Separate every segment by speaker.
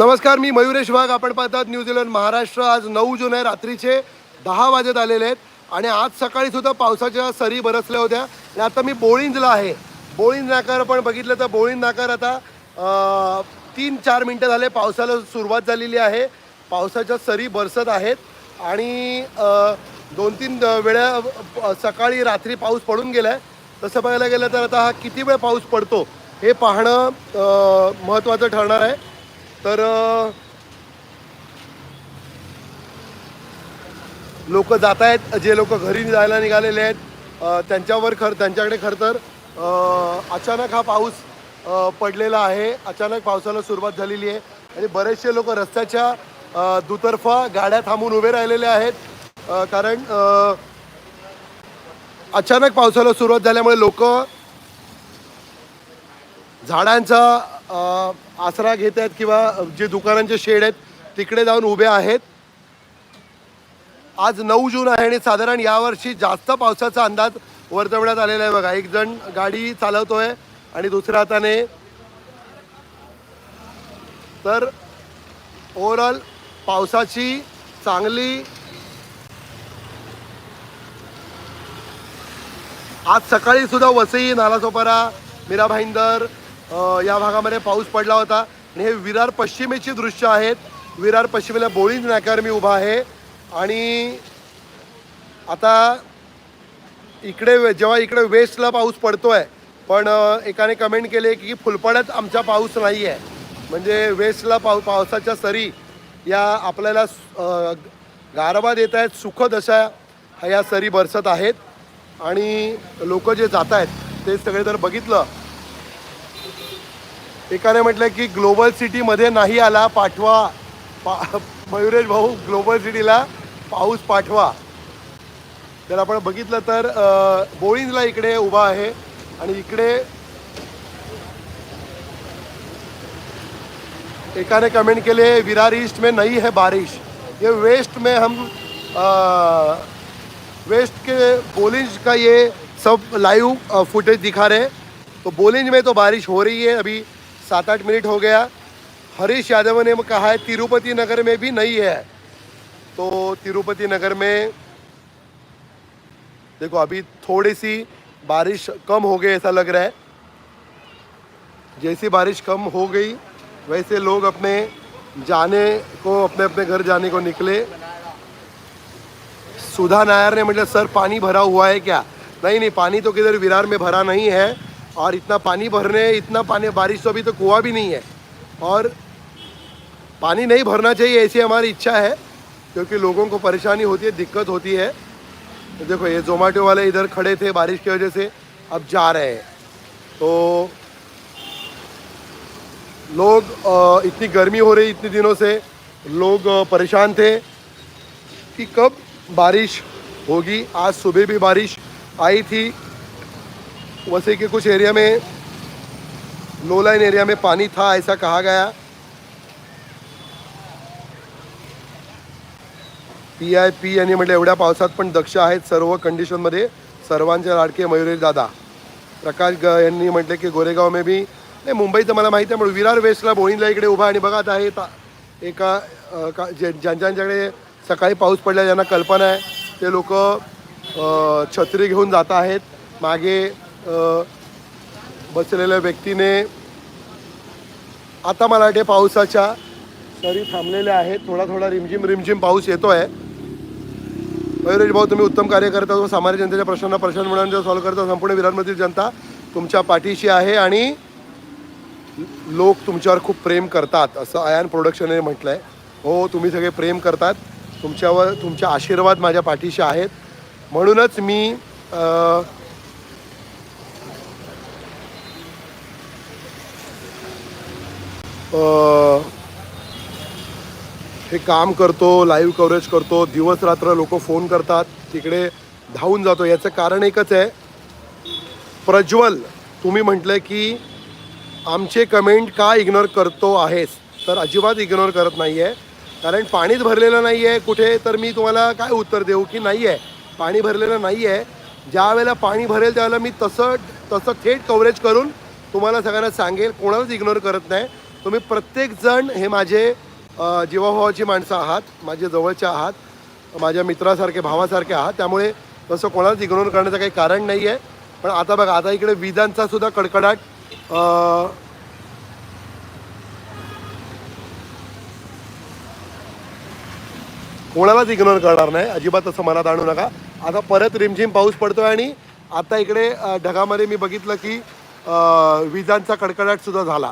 Speaker 1: नमस्कार मी मयुरेश वाघ. आपण पाहतात न्यूझीलंड महाराष्ट्र. आज नऊ जून आहे रात्रीचे दहा वाजत आलेले आहेत. आणि आज सकाळी सुद्धा पावसाच्या सरी बरसल्या होत्या. आणि आता मी बोळींजला आहे. बोळींज नाकार पण बघितलं तर बोळींज नाकार आता तीन चार मिनटं झाले. पावसाला सुरुवात झालेली आहे. पावसाच्या सरी बरसत आहेत. आणि दोन तीन वेळा सकाळी रात्री पाऊस पडून गेला आहे तसं बघायला गेलं तर आता हा किती वेळ पाऊस पडतो हे पाहणं महत्त्वाचं ठरणार आहे. तर लोक जात आहेत जे लोक घरी जायला निघालेले आहेत त्यांच्यावर खर त्यांच्याकडे खरं तर अचानक हा पाऊस पडलेला आहे. अचानक पावसाला सुरुवात झालेली आहे. आणि बरेचसे लोक रस्त्याच्या दुतर्फा गाड्या थांबून उभे राहिलेले आहेत. कारण अचानक पावसाला सुरुवात झाल्यामुळे लोक झाडांचा आसरा घेत आहेत किंवा जे दुकानांचे शेड आहेत तिकडे जाऊन उभे आहेत. आज नऊ जून आहे आणि साधारण यावर्षी जास्त पावसाचा अंदाज वर्तवण्यात आलेला आहे बघा. एक जण गाडी चालवतोय आणि दुसऱ्या हाताने तर ओव्हरऑल पावसाची चांगली आज सकाळी सुद्धा वसई नालासोपारा मीरा भाईंदर या भागामध्ये पाऊस पडला होता. आणि हे विरार पश्चिमेची दृश्य आहेत. विरार पश्चिमेला बोळींज नाक्यावर मी उभा आहे. आणि आता इकडे वे- जेव्हा इकडे वेस्टला पाऊस पडतो आहे पण एकाने कमेंट केले की फुलपाड्यात आमचा पाऊस नाही आहे म्हणजे वेस्टला पाऊ पावसाच्या सरी या आपल्याला गारवा देत आहेत सुखद अशा या सरी बरसत आहेत. आणि लोक जे जात आहेत ते सगळे जर बघितलं एकाने म्हटलं की ग्लोबल सिटीमध्ये नाही आला पाठवा. पा मयुरेश भाऊ ग्लोबल सिटीला पाऊस पाठवा. तर आपण बघितलं तर बोळींजला इकडे उभा आहे आणि इकडे एकाने कमेंट केले विरार ईस्ट में नहीं है बारिश. ये वेस्ट में हम आ, वेस्ट के बोलिंज का ये सब लाइव फुटेज दिखा रहे हैं. तो बोलिंज में तो बारिश हो रही है अभी. सात आठ मिनट हो गया। हरीश यादव ने कहा है, तिरुपति नगर में भी नहीं है। तो तिरुपति नगर में, देखो अभी थोड़ी सी बारिश कम हो गई, ऐसा लग रहा है। जैसी बारिश कम हो गई, वैसे लोग अपने जाने को अपने अपने घर जाने को निकले। सुधा नायर ने मतलब सर, पानी भरा हुआ है क्या? नहीं नहीं, पानी तो किधर, विरार में भरा नहीं है। और इतना पानी भरने, इतना पानी, बारिश तो अभी तो कुआ भी नहीं है। और पानी नहीं भरना चाहिए, ऐसी हमारी इच्छा है, क्योंकि लोगों को परेशानी होती है, दिक्कत होती है। तो देखो, ये जोमेटो वाले इधर खड़े थे बारिश की वजह से, अब जा रहे हैं। तो लोग इतनी गर्मी हो रही इतने दिनों से, लोग परेशान थे कि कब बारिश होगी। आज सुबह भी बारिश आई थी वसई के कुछ एरिया में लो लाइन एरिया में पानी था ऐसा कहा गया। पी आय पी यांनी म्हटलं एवढ्या पावसात पण दक्ष आहेत सर्व कंडिशनमध्ये सर्वांचे लाडके मयुरेश दादा. प्रकाश ग यांनी म्हटले की गोरेगाव मे बी नाही मुंबईचं मला माहिती आहे पण विरार वेस्टला बोईनला इकडे उभा आणि बघा आता हे ता एका का जे ज्यांच्याकडे सकाळी पाऊस पडला ज्यांना कल्पना आहे ते लोक छत्री घेऊन जात आहेत. मागे बसलेल्या व्यक्तीने आता मला वाटते पावसाच्या सरी थांबलेल्या आहेत. थोडा थोडा रिमझिम रिमझिम पाऊस येतो आहे मयुरेश भाऊ तुम्ही उत्तम कार्य करता व सामान्य जनतेच्या प्रश्नांना प्रश्न म्हणून सॉल्व्ह करता संपूर्ण विरारमधील जनता तुमच्या पाठीशी आहे आणि लोक तुमच्यावर खूप प्रेम करतात असं आयान प्रोडक्शनने म्हटलं आहे हो तुम्ही सगळे प्रेम करतात. तुमच्यावर तुमचे आशीर्वाद माझ्या पाठीशी आहेत. म्हणूनच मी हे काम करतो लाईव्ह कव्हरेज करतो दिवस रात्र लोक फोन करतात तिकडे धावून जातो. याचं कारण एकच आहे प्रज्वल तुम्ही म्हटलं की आमचे कमेंट का इग्नोर करतो आहेस? तर अजिबात इग्नोर करत नाही आहे कारण पाणीच भरलेलं नाही आहे कुठे तर मी तुम्हाला काय उत्तर देऊ की नाही आहे पाणी भरलेलं नाही आहे ज्या वेळेला पाणी भरेल त्यावेळेला मी तसं तसं थेट कव्हरेज करून तुम्हाला सगळ्यांना सांगेल कोणालाच इग्नोर करत नाही. तुम्ही प्रत्येकजण हे माझे अ, जीवाभावाची माणसं आहात माझे जवळचे आहात माझ्या मित्रासारखे भावासारखे आहात. त्यामुळे तसं कोणालाच इग्नोर करण्याचं काही कारण नाही आहे पण आता बघा आता इकडे विजांचा सुद्धा कडकडाट कोणालाच इग्नोर करणार नाही? अजिबात असं मनात आणू नका. आता परत रिमझिम पाऊस पडतोय आणि आता इकडे ढगामध्ये मी बघितलं की विजांचा कडकडाट सुद्धा झाला.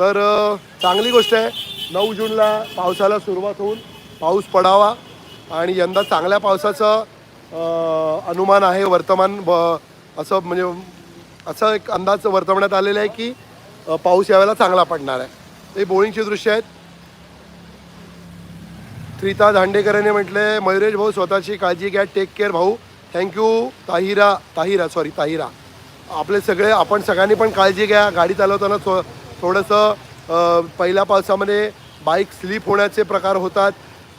Speaker 1: तर चांगली गोष्ट आहे. नऊ जूनला पावसाला सुरुवात होऊन पाऊस पडावा आणि यंदा चांगल्या पावसाचं अनुमान आहे वर्तमान ब- असं म्हणजे असं एक अंदाज वर्तवण्यात आलेला आहे की पाऊस यावेळेला चांगला पडणार आहे. हे बोळींची दृश्य आहेत. त्रिता दांडेकर यांनी म्हटले मयुरेश भाऊ स्वतःची काळजी घ्या टेक केअर भाऊ. Thank you Tahira Tahira sorry Tahira. आपले सगळे आपण सगळ्यांनी पण काळजी घ्या. गाडी चालवताना स्व थोडंसं पहिल्या पावसामध्ये बाईक स्लिप होण्याचे प्रकार होतात.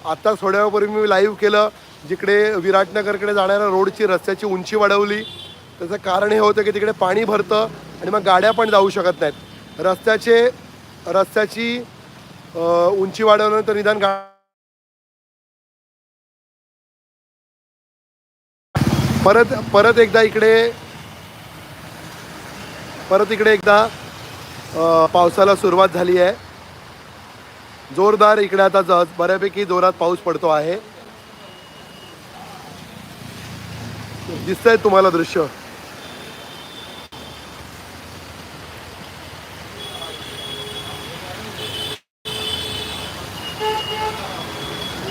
Speaker 1: आत्ता थोड्या वेळपूर्वी मी लाईव्ह केलं जिकडे विराटनगरकडे जाणाऱ्या रोडची रस्त्याची उंची वाढवली. त्याचं कारण हे होतं की तिकडे पाणी भरतं आणि मग गाड्या पण जाऊ शकत नाहीत. रस्त्याचे रस्त्याची उंची वाढवल्यानंतर निदान गा परत परत एकदा इकडे परत इकडे एकदा पावसाला सुरुवात झाली आहे. जोरदार इकडे आता ज बऱ्यापैकी जोरात पाऊस पडतो आहे. दिसतंय तुम्हाला दृश्य?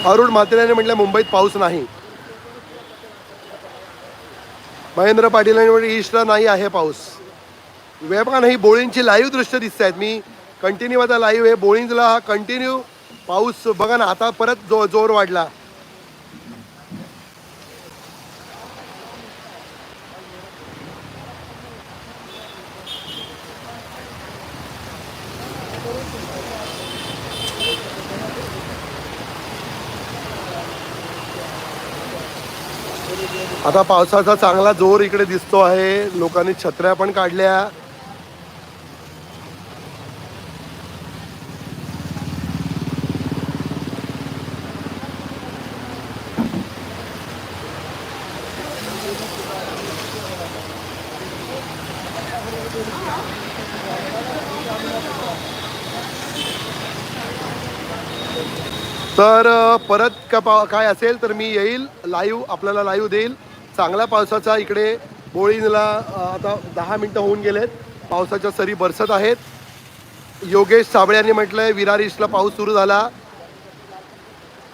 Speaker 1: अरुण म्हात्रेने म्हटलं मुंबईत पाऊस नाही. महेंद्र पाटील यांनी म्हटलं ईस्टला नाही आहे पाऊस. वेळ बघा बोळींची लाईव्ह दृश्य दिसत आहेत. मी कंटिन्यू आता लाईव्ह आहे. बोळींजला हा कंटिन्यू पाऊस बघा ना आता परत जो जोर वाढला. आता पावसाचा चांगला जोर इकडे दिसतो आहे. लोकांनी छत्र्या पण काढल्या. तर परत का पा काय असेल तर मी येईल. लाईव्ह आपल्याला लाईव्ह देईल. चांगल्या पावसाचा इकडे बोळीला आता दहा मिनटं होऊन गेलेत. पावसाच्या सरी बरसत आहेत. योगेश साबळे यांनी म्हटलंय विरार पाऊस सुरू झाला.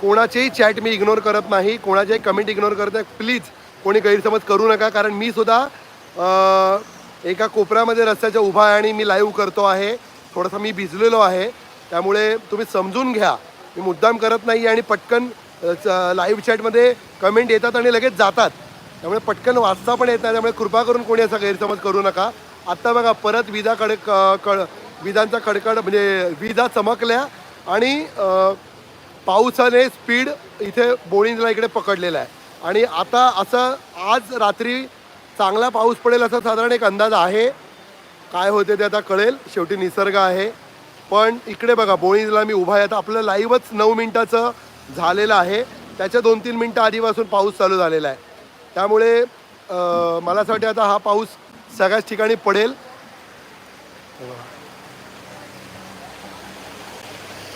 Speaker 1: कोणाचेही चॅट मी इग्नोर करत नाही. कोणाचेही कमेंट इग्नोर करत नाही. प्लीज कोणी गैरसमज करू नका. कारण मी सुद्धा एका कोपऱ्यामध्ये रस्त्याच्या उभा आहे आणि मी लाईव्ह करतो आहे. थोडंसं मी भिजलेलो आहे. त्यामुळे तुम्ही समजून घ्या. मी मुद्दाम करत नाही आणि पटकन लाईव्ह चॅटमध्ये कमेंट येतात आणि लगेच जातात. त्यामुळे पटकन वाचता पण येत नाही. त्यामुळे कृपा करून कोणी असा गैरसमज करू नका. आत्ता बघा परत विजा कड क- कळ विजांचा कडकड म्हणजे विजा चमकल्या आणि पावसाने स्पीड इथे बोळींजला इकडे पकडलेला आहे. आणि आता असं आज रात्री चांगला पाऊस पडेल असा साधारण एक अंदाज आहे. काय होते ते आता कळेल. शेवटी निसर्ग आहे. पण इकडे बघा बोळीजला मी उभा आहे. आता आपलं लाईव्हच नऊ मिनटाचं झालेलं आहे. त्याच्या दोन तीन मिनटं आधीपासून पाऊस चालू झालेला आहे. त्यामुळे मला असं वाटतं आता हा पाऊस सगळ्याच ठिकाणी पडेल.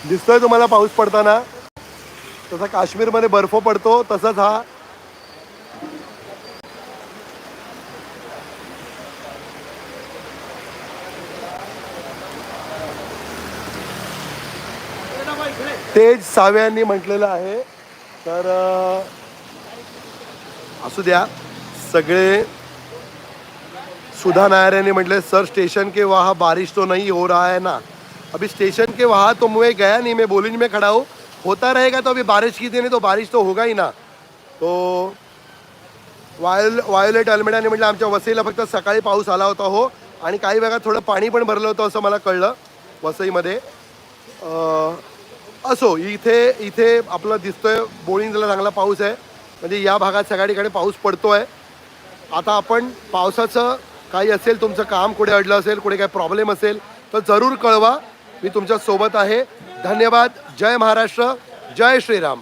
Speaker 1: दिसतोय तुम्हाला पाऊस पडताना. तसा काश्मीरमध्ये बर्फ पडतो. तसंच हा तेज सावे यांनी म्हटलेलं आहे. तर असू द्या. सगळे सुधा नायर यांनी म्हटले सर स्टेशन के वहाँ बारिश तो नहीं हो रहा है ना. अभी स्टेशन के वहाँ तो मैं गया नहीं मैं बोलिंज में खड़ा हूँ। होता रहेगा तो अभी बारिश की थी तो बारिश तो होगा ही ना। तो वायोल वायोलेट अल्मेडाने म्हटलं आमच्या वसईला फक्त सकाळी पाऊस आला होता हो आणि काही भागात थोडं पाणी पण भरलं होतं असं मला कळलं वसईमध्ये. असो इथे इथे आपलं दिसतोय बोळिंगला चांगला पाऊस आहे. म्हणजे या भागात सगळ्या ठिकाणी पाऊस पडतोय. आता आपण पावसाचं काही असेल तुमचं काम कुठे अडलं असेल कुठे काही प्रॉब्लेम असेल तर जरूर कळवा. मी तुमच्यासोबत आहे. धन्यवाद. जय महाराष्ट्र. जय श्रीराम.